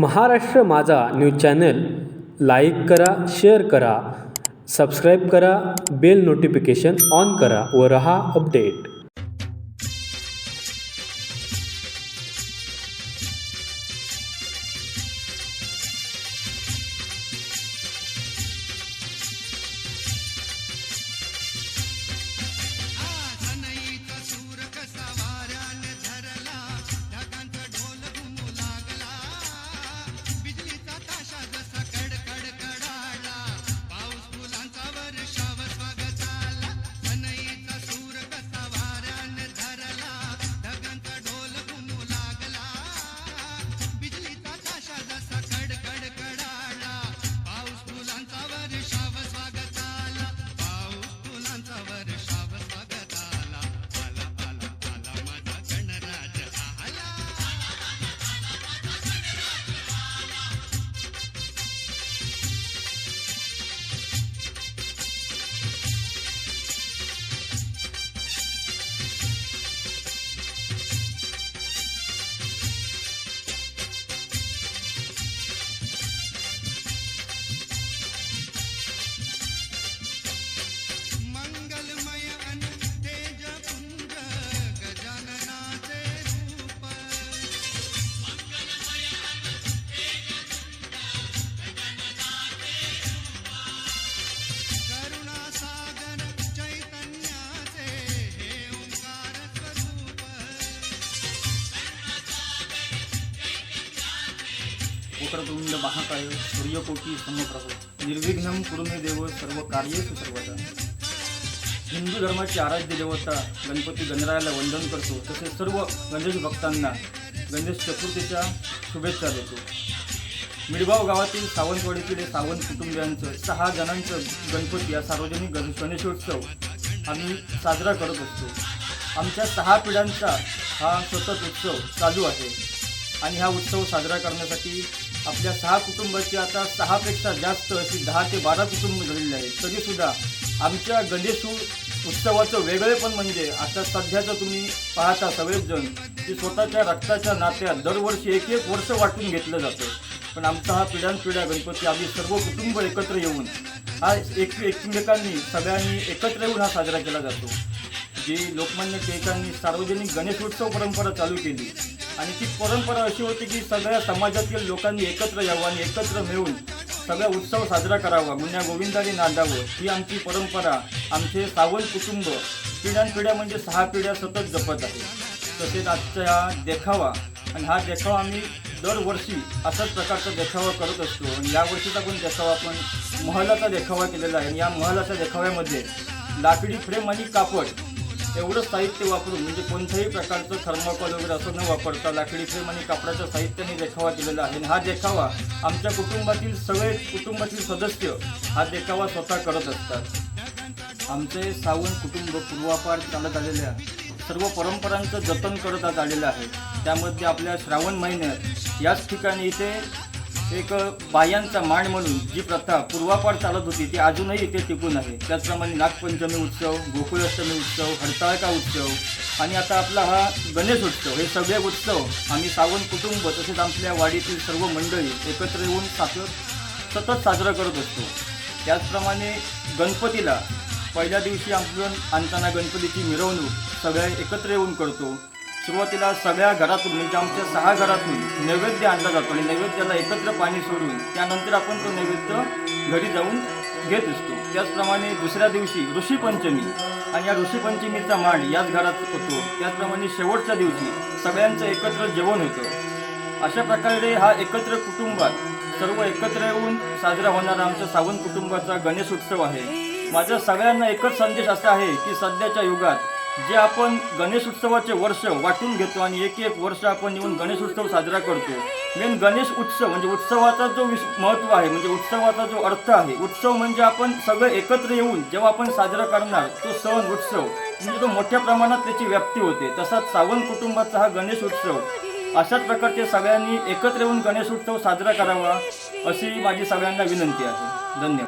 Maharashtra Majha news channel like करा share करा subscribe करा बेल नोटिफिकेशन ऑन करा व रहा अपडेट. वक्रतुंड महाकाय सूर्यकोटी समप्रभ निर्विघ्नम कुरुमे देव सर्व कार्य सर्वदा। हिंदू धर्माची आराध्य देवता गणपती गणरायाला वंदन करतो तसेच सर्व गणेश भक्तांना गणेश चतुर्थीच्या शुभेच्छा देतो. मिडगाव गावातील सावंतवाडीतील हे सावंत कुटुंबियांचं सहा जणांचं गणपती या सार्वजनिक गण गणेशोत्सव आम्ही साजरा करत असतो. आमच्या सहा पिढ्यांचा हा सतत उत्सव चालू आहे. आणि हा उत्सव साजरा करण्यासाठी आपल्या सहा कुटुंबाची आता सहापेक्षा जास्त अशी दहा ते बारा कुटुंब झालेली आहेत. तरीसुद्धा आमच्या गणेश उत्सवाचं वेगळेपण म्हणजे आता सध्याचं तुम्ही पाहता सगळेजण की स्वतःच्या रक्ताच्या नात्यात दरवर्षी एक एक वर्ष वाटून घेतलं जातं. पण आमचा हा पिढ्यानपिढ्या गणपती आम्ही सर्व कुटुंब एकत्र येऊन हा एक एकमेकांनी सगळ्यांनी एकत्र येऊन हा साजरा केला जातो. जी लोकमान्य टिळकांनी सार्वजनिक गणेशोत्सव परंपरा चालू केली आणि ती परंपरा अशी होती की सगळ्या समाजातील लोकांनी एकत्र यावं आणि एकत्र मिळून सगळा उत्सव साजरा करावा. गुन्ह्या गोविंदाने नांदावं. ही आमची परंपरा. आमचे सावंत कुटुंब. पिढ्यानपिढ्या म्हणजे सहा पिढ्या सतत जपत आहे. तसेच आजचा हा देखावा. आणि हा देखावा आम्ही दरवर्षी असाच प्रकारचा देखावा करत असतो. आणि यावर्षीचा पण देखावा आपण महालाचा देखावा केलेला आहे. आणि या महालाच्या देखाव्यामध्ये लाकडी फ्रेम आणि कापड एवढं साहित्य वापरून म्हणजे कोणत्याही प्रकारचं थर्माकॉल वगैरे असं न वापरता लाकडी फ्रेम आणि कापडाच्या साहित्याने देखावा दिलेला आहे. आणि हा देखावा आमच्या कुटुंबातील सगळे कुटुंबातील सदस्य हा देखावा स्वतः करत असतात. आमचे सावंत कुटुंब पूर्वापार चालत आलेल्या सर्व परंपरांचं जतन करत आज आलेलं आहे. त्यामध्ये आपल्या श्रावण महिन्यात याच ठिकाणी इथे एक बायांचा मान म्हणून जी प्रथा पूर्वापार चालत होती ती अजूनही इथे टिकून आहे. त्याचप्रमाणे नागपंचमी उत्सव गोकुळाष्टमी उत्सव हरताळका उत्सव आणि आता आपला हा गणेश उत्सव हे सगळे उत्सव आम्ही सावंत कुटुंब तसेच आपल्या वाडीतील सर्व मंडळी एकत्र येऊन सातत सतत साजरा करत असतो. त्याचप्रमाणे गणपतीला पहिल्या दिवशी आपण आणताना गणपतीची मिरवणूक सगळ्या एकत्र येऊन करतो. सुरुवातीला सगळ्या घरातून म्हणजे आमच्या सहा घरातून नैवेद्य आणला जातो आणि नैवेद्याला एकत्र पाणी सोडून त्यानंतर आपण तो नैवेद्य घरी जाऊन घेत असतो. त्याचप्रमाणे दुसऱ्या दिवशी ऋषीपंचमी आणि या ऋषीपंचमीचा मान याच घरात होतो. त्याचप्रमाणे शेवटच्या दिवशी सगळ्यांचं एकत्र जेवण होतं. अशा प्रकारे हा एकत्र कुटुंबात सर्व एकत्र येऊन साजरा होणारा आमच्या सावंत कुटुंबाचा गणेश उत्सव आहे. माझ्या सगळ्यांना एकच संदेश असा आहे की सध्याच्या युगात जे आपण गणेश उत्सवाचे वर्ष वाटून घेतो आणि एक एक वर्ष आपण येऊन गणेश उत्सव साजरा करतो. मेन गणेश उत्सव म्हणजे उत्सवाचा जो विश महत्त्व आहे म्हणजे उत्सवाचा जो अर्थ आहे. उत्सव म्हणजे आपण सगळं एकत्र येऊन जेव्हा आपण साजरा करणार तो सण उत्सव. म्हणजे तो मोठ्या प्रमाणात त्याची व्याप्ती होते. तसाच सावंत कुटुंबाचा हा गणेश उत्सव. अशाच प्रकारचे सगळ्यांनी एकत्र येऊन गणेश उत्सव साजरा करावा अशी माझी सगळ्यांना विनंती आहे. धन्यवाद.